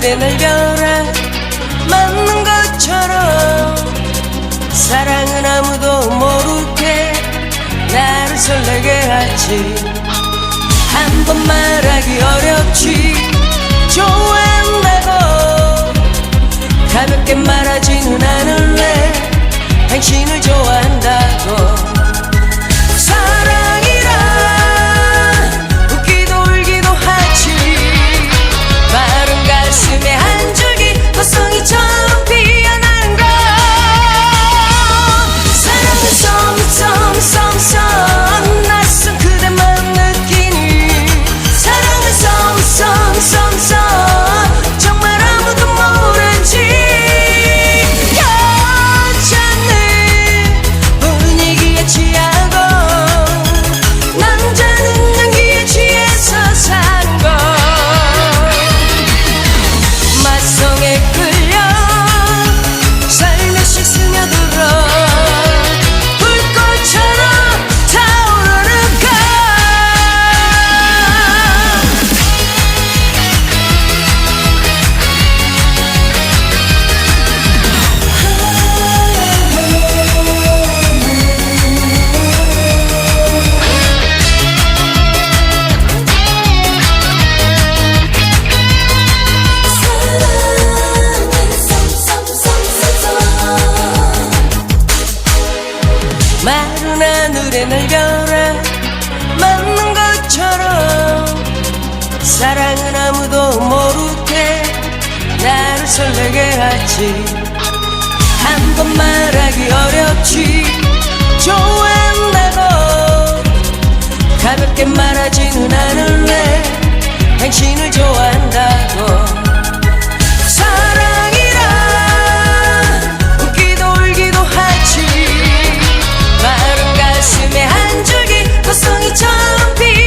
그래 날 벼라 맞는 것처럼 사랑은 아무도 모르게 나를 설레게 하지. 한 번 말하기 어렵지. 좋아한다고 가볍게 말하지는 않을래. 당신을 좋아해 마른 하늘에 날벼라 맞는 것처럼 사랑은 아무도 모르게 나를 설레게 하지. 한번말 눈빛